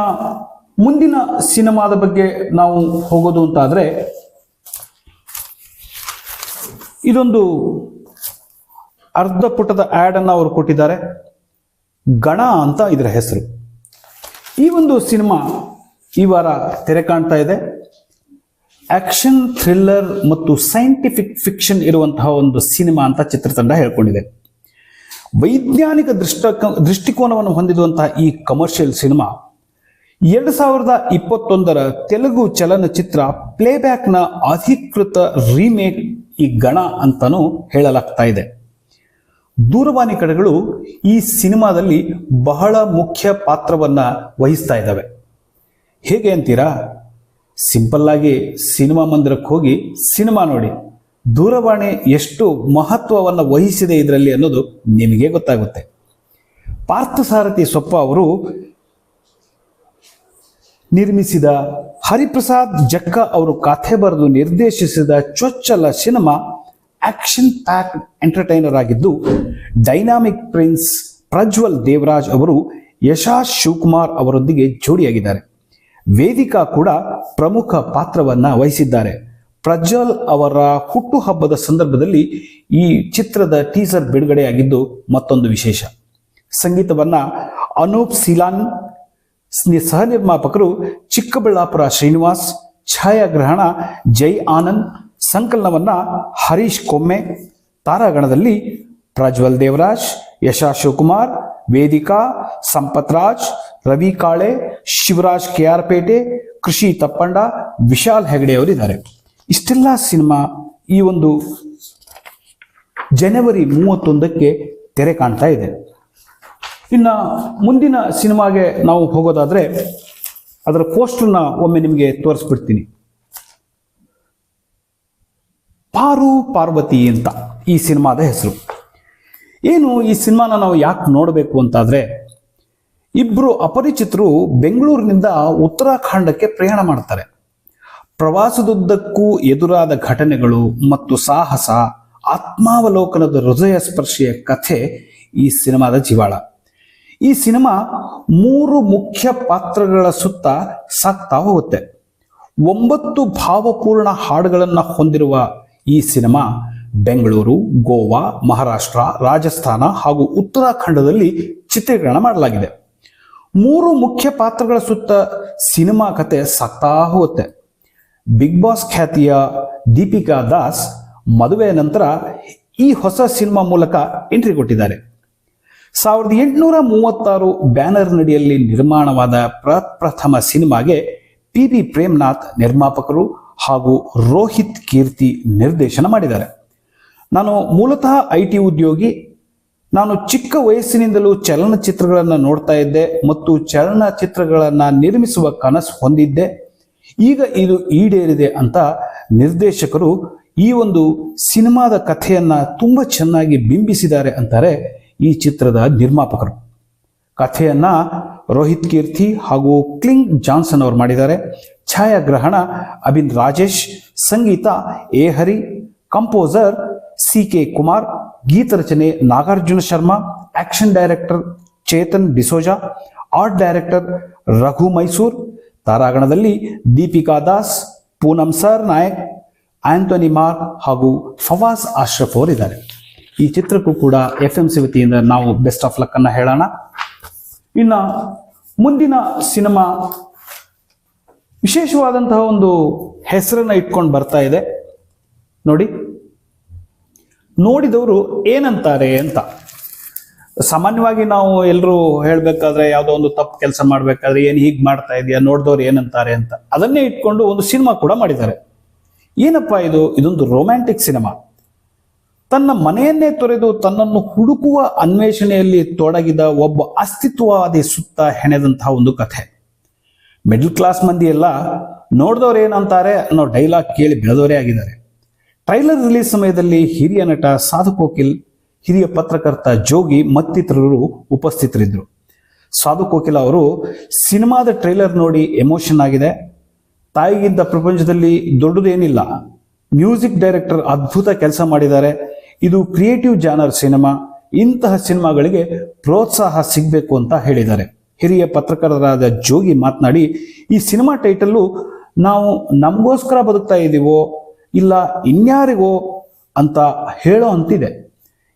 ಮುಂದಿನ ಸಿನಿಮಾದ ಬಗ್ಗೆ ನಾವು ಹೋಗೋದು ಅಂತಾದ್ರೆ ಇದೊಂದು ಅರ್ಧ ಪುಟದ ಆ್ಯಡನ್ನು ಅವರು ಕೊಟ್ಟಿದ್ದಾರೆ. ಗಣ ಅಂತ ಇದರ ಹೆಸರು. ಈ ಒಂದು ಸಿನಿಮಾ ಈ ವಾರ ತೆರೆ ಕಾಣ್ತಾ ಇದೆ. ಆ್ಯಕ್ಷನ್ ಥ್ರಿಲ್ಲರ್ ಮತ್ತು ಸೈಂಟಿಫಿಕ್ ಫಿಕ್ಷನ್ ಇರುವಂತಹ ಒಂದು ಸಿನಿಮಾ ಅಂತ ಚಿತ್ರತಂಡ ಹೇಳ್ಕೊಂಡಿದೆ. ವೈಜ್ಞಾನಿಕ ದೃಷ್ಟ ದೃಷ್ಟಿಕೋನವನ್ನು ಹೊಂದಿರುವಂತಹ ಈ ಕಮರ್ಷಿಯಲ್ ಸಿನಿಮಾ ಎರಡು ಸಾವಿರದ ಇಪ್ಪತ್ತೊಂದರ ತೆಲುಗು ಚಲನಚಿತ್ರ ಪ್ಲೇಬ್ಯಾಕ್ನ ಅಧಿಕೃತ ರೀಮೇಕ್ ಈ ಗಣ ಅಂತಾನೂ ಹೇಳಲಾಗ್ತಾ ಇದೆ. ದೂರವಾಣಿ ಕಡೆಗಳು ಈ ಸಿನಿಮಾದಲ್ಲಿ ಬಹಳ ಮುಖ್ಯ ಪಾತ್ರವನ್ನ ವಹಿಸ್ತಾ ಇದ್ದಾವೆ. ಹೇಗೆ ಅಂತೀರಾ? ಸಿಂಪಲ್ ಆಗಿ ಸಿನಿಮಾ ಮಂದಿರಕ್ಕೆ ಹೋಗಿ ಸಿನಿಮಾ ನೋಡಿ. ದೂರವಾಣಿ ಎಷ್ಟು ಮಹತ್ವವನ್ನು ವಹಿಸಿದೆ ಇದರಲ್ಲಿ ಅನ್ನೋದು ನಿಮಗೆ ಗೊತ್ತಾಗುತ್ತೆ. ಪಾರ್ಥಸಾರಥಿ ಸೊಪ್ಪ ಅವರು ನಿರ್ಮಿಸಿದ ಹರಿಪ್ರಸಾದ್ ಜಕ್ಕ ಅವರು ಕಥೆ ಬರೆದು ನಿರ್ದೇಶಿಸಿದ ಚೊಚ್ಚಲ ಸಿನಿಮಾ ಆಕ್ಷನ್ ಪ್ಯಾಕ್ ಎಂಟರ್ಟೈನರ್ ಆಗಿದ್ದು, ಡೈನಾಮಿಕ್ ಪ್ರಿನ್ಸ್ ಪ್ರಜ್ವಲ್ ದೇವರಾಜ್ ಅವರು, ಯಶಾ ಶಿವಕುಮಾರ್ ಅವರೊಂದಿಗೆ ಜೋಡಿಯಾಗಿದ್ದಾರೆ. ವೇದಿಕಾ ಕೂಡ ಪ್ರಮುಖ ಪಾತ್ರವನ್ನ ವಹಿಸಿದ್ದಾರೆ. ಪ್ರಜ್ವಲ್ ಅವರ ಹುಟ್ಟುಹಬ್ಬದ ಸಂದರ್ಭದಲ್ಲಿ ಈ ಚಿತ್ರದ ಟೀಸರ್ ಬಿಡುಗಡೆಯಾಗಿದ್ದು ಮತ್ತೊಂದು ವಿಶೇಷ. ಸಂಗೀತವನ್ನ ಅನೂಪ್ ಸಿಲಾನ್ ಸಹ ನಿರ್ಮಾಪಕರು ಚಿಕ್ಕಬಳ್ಳಾಪುರ ಶ್ರೀನಿವಾಸ್, ಛಾಯಾಗ್ರಹಣ, ಜೈ ಆನಂದ್, ಸಂಕಲನವನ್ನ ಹರೀಶ್ ಕೊಮ್ಮೆ, ತಾರಾಗಣದಲ್ಲಿ ಪ್ರಜ್ವಲ್ ದೇವರಾಜ್, ಯಶಾ ಶಿವಕುಮಾರ್, ವೇದಿಕಾ, ಸಂಪತ್ ರಾಜ್, ರವಿ ಕಾಳೆ, ಶಿವರಾಜ್ ಕೆ ಆರ್ ಪೇಟೆ, ಕೃಷಿ ತಪ್ಪಂಡ, ವಿಶಾಲ್ ಹೆಗಡೆ ಅವರಿದ್ದಾರೆ. ಇಷ್ಟೆಲ್ಲ ಸಿನಿಮಾ ಈ ಒಂದು ಜನವರಿ ಮೂವತ್ತೊಂದಕ್ಕೆ ತೆರೆ ಕಾಣ್ತಾ ಇದೆ. ಇನ್ನು ಮುಂದಿನ ಸಿನಿಮಾಗೆ ನಾವು ಹೋಗೋದಾದ್ರೆ ಅದರ ಪೋಸ್ಟರ್ನ ಒಮ್ಮೆ ನಿಮಗೆ ತೋರಿಸ್ಬಿಡ್ತೀನಿ. ಪಾರು ಪಾರ್ವತಿ ಅಂತ ಈ ಸಿನಿಮಾದ ಹೆಸರು. ಏನು ಈ ಸಿನಿಮಾನ ನಾವು ಯಾಕೆ ನೋಡಬೇಕು ಅಂತಾದರೆ ಇಬ್ಬರು ಅಪರಿಚಿತರು ಬೆಂಗಳೂರಿನಿಂದ ಉತ್ತರಾಖಂಡಕ್ಕೆ ಪ್ರಯಾಣ ಮಾಡ್ತಾರೆ. ಪ್ರವಾಸದುದ್ದಕ್ಕೂ ಎದುರಾದ ಘಟನೆಗಳು ಮತ್ತು ಸಾಹಸ, ಆತ್ಮಾವಲೋಕನದ ಹೃದಯ ಸ್ಪರ್ಶಿಯ ಕಥೆ ಈ ಸಿನಿಮಾದ ಜೀವಾಳ. ಈ ಸಿನಿಮಾ ಮೂರು ಮುಖ್ಯ ಪಾತ್ರಗಳ ಸುತ್ತ ಸಾಕ್ತಾ ಹೋಗುತ್ತೆ. ಒಂಬತ್ತು ಭಾವಪೂರ್ಣ ಹಾಡುಗಳನ್ನು ಹೊಂದಿರುವ ಈ ಸಿನಿಮಾ ಬೆಂಗಳೂರು, ಗೋವಾ, ಮಹಾರಾಷ್ಟ್ರ, ರಾಜಸ್ಥಾನ ಹಾಗೂ ಉತ್ತರಾಖಂಡದಲ್ಲಿ ಚಿತ್ರೀಕರಣ ಮಾಡಲಾಗಿದೆ. ಮೂರು ಮುಖ್ಯ ಪಾತ್ರಗಳ ಸುತ್ತ ಸಿನಿಮಾ ಕತೆ ಸಾಕ್ತಾ ಹೋಗುತ್ತೆ. ಬಿಗ್ ಬಾಸ್ ಖ್ಯಾತಿಯ ದೀಪಿಕಾ ದಾಸ್ ಮದುವೆಯ ನಂತರ ಈ ಹೊಸ ಸಿನಿಮಾ ಮೂಲಕ ಎಂಟ್ರಿ ಕೊಟ್ಟಿದ್ದಾರೆ. ಸಾವಿರದ ಎಂಟುನೂರ ಮೂವತ್ತಾರು ಬ್ಯಾನರ್ ನಡಿಯಲ್ಲಿ ನಿರ್ಮಾಣವಾದ ಪ್ರಪ್ರಥಮ ಸಿನಿಮಾಗೆ ಪಿ ಬಿ ಪ್ರೇಮ್ನಾಥ್ ನಿರ್ಮಾಪಕರು ಹಾಗೂ ರೋಹಿತ್ ಕೀರ್ತಿ ನಿರ್ದೇಶನ ಮಾಡಿದ್ದಾರೆ. ನಾನು ಮೂಲತಃ ಐ ಟಿ ಉದ್ಯೋಗಿ. ನಾನು ಚಿಕ್ಕ ವಯಸ್ಸಿನಿಂದಲೂ ಚಲನಚಿತ್ರಗಳನ್ನು ನೋಡ್ತಾ ಇದ್ದೆ ಮತ್ತು ಚಲನಚಿತ್ರಗಳನ್ನು ನಿರ್ಮಿಸುವ ಕನಸು ಹೊಂದಿದ್ದೆ. ಈಗ ಇದು ಈಡೇರಿದೆ ಅಂತ ನಿರ್ದೇಶಕರು ಈ ಒಂದು ಸಿನಿಮಾದ ಕಥೆಯನ್ನು ತುಂಬ ಚೆನ್ನಾಗಿ ಬಿಂಬಿಸಿದ್ದಾರೆ ಅಂತಾರೆ ಈ ಚಿತ್ರದ ನಿರ್ಮಾಪಕರು. ಕಥೆಯನ್ನ ರೋಹಿತ್ ಕೀರ್ತಿ ಹಾಗೂ ಕ್ಲಿಂಗ್ ಜಾನ್ಸನ್ ಅವರು ಮಾಡಿದ್ದಾರೆ. ಛಾಯಾಗ್ರಹಣ ಅಬಿನ್ ರಾಜೇಶ್, ಸಂಗೀತ A Hari, composer C K Kumar, ಗೀತ ರಚನೆ Nagarjuna Sharma, action director Chetan D'Souza, art director Raghu Mysore, ತಾರಾಗಣದಲ್ಲಿ Deepika Das, Poonam Sarnaik Antony ಮಾರ್ ಹಾಗೂ ಫವಾಸ್ ಆಶ್ರಫ್ ಅವರಿದ್ದಾರೆ. ಈ ಚಿತ್ರಕ್ಕೂ ಕೂಡ ಎಫ್ ಎಂ ಸಿ ವತಿಯಿಂದ ನಾವು ಬೆಸ್ಟ್ ಆಫ್ ಲಕ್ ಅನ್ನ ಹೇಳೋಣ. ಇನ್ನ ಮುಂದಿನ ಸಿನಿಮಾ ವಿಶೇಷವಾದಂತಹ ಒಂದು ಹೆಸರನ್ನ ಇಟ್ಕೊಂಡು ಬರ್ತಾ ಇದೆ. ನೋಡಿ. ನೋಡಿದವರು ಏನಂತಾರೆ ಅಂತ. ಸಾಮಾನ್ಯವಾಗಿ ನಾವು ಎಲ್ಲರೂ ಹೇಳಬೇಕಾದ್ರೆ ಯಾವುದೋ ಒಂದು ತಪ್ಪು ಕೆಲಸ ಮಾಡಬೇಕಾದ್ರೆ ಏನು ಹೀಗೆ ಮಾಡ್ತಾ ಇದೆಯಾ, ನೋಡಿದವ್ರು ಏನಂತಾರೆ ಅಂತ. ಅದನ್ನೇ ಇಟ್ಕೊಂಡು ಒಂದು ಸಿನಿಮಾ ಕೂಡ ಮಾಡಿದ್ದಾರೆ. ಏನಪ್ಪ ಇದು? ಇದೊಂದು ರೊಮ್ಯಾಂಟಿಕ್ ಸಿನಿಮಾ ತನ್ನ ಮನೆಯನ್ನೇ ತೊರೆದು ತನ್ನನ್ನು ಹುಡುಕುವ ಅನ್ವೇಷಣೆಯಲ್ಲಿ ತೊಡಗಿದ ಒಬ್ಬ ಅಸ್ತಿತ್ವವಾದಿ ಸುತ್ತ ಹೆಣೆದಂತಹ ಒಂದು ಕಥೆ. ಮಿಡ್ಲ್ ಕ್ಲಾಸ್ ಮಂದಿ ಎಲ್ಲ ನೋಡಿದವ್ರು ಏನಂತಾರೆ ಅನ್ನೋ ಡೈಲಾಗ್ ಕೇಳಿ ಬೆಳೆದವರೇ ಆಗಿದ್ದಾರೆ. ಟ್ರೈಲರ್ ರಿಲೀಸ್ ಸಮಯದಲ್ಲಿ ಹಿರಿಯ ನಟ ಸಾಧು ಕೋಕಿಲ್, ಹಿರಿಯ ಪತ್ರಕರ್ತ ಜೋಗಿ ಮತ್ತಿತರರು ಉಪಸ್ಥಿತರಿದ್ದರು. ಸಾಧು ಕೋಕಿಲ್ ಅವರು ಸಿನಿಮಾದ ಟ್ರೈಲರ್ ನೋಡಿ ಎಮೋಷನ್ ಆಗಿದೆ. ತಾಯಿಗಿಂತ ಪ್ರಪಂಚದಲ್ಲಿ ದೊಡ್ಡದೇನಿಲ್ಲ. ಮ್ಯೂಸಿಕ್ ಡೈರೆಕ್ಟರ್ ಅದ್ಭುತ ಕೆಲಸ ಮಾಡಿದ್ದಾರೆ. ಇದು ಕ್ರಿಯೇಟಿವ್ ಜಾನರ್ ಸಿನಿಮಾ. ಇಂತಹ ಸಿನಿಮಾಗಳಿಗೆ ಪ್ರೋತ್ಸಾಹ ಸಿಗಬೇಕು ಅಂತ ಹೇಳಿದ್ದಾರೆ. ಹಿರಿಯ ಪತ್ರಕರ್ತರಾದ ಜೋಗಿ ಮಾತನಾಡಿ, ಈ ಸಿನಿಮಾ ಟೈಟಲ್ಲು ನಾವು ನಮಗೋಸ್ಕರ ಬದುಕ್ತಾ ಇದ್ದೀವೋ ಇಲ್ಲ ಇನ್ಯಾರಿಗೋ ಅಂತ ಹೇಳೋ ಅಂತಿದೆ.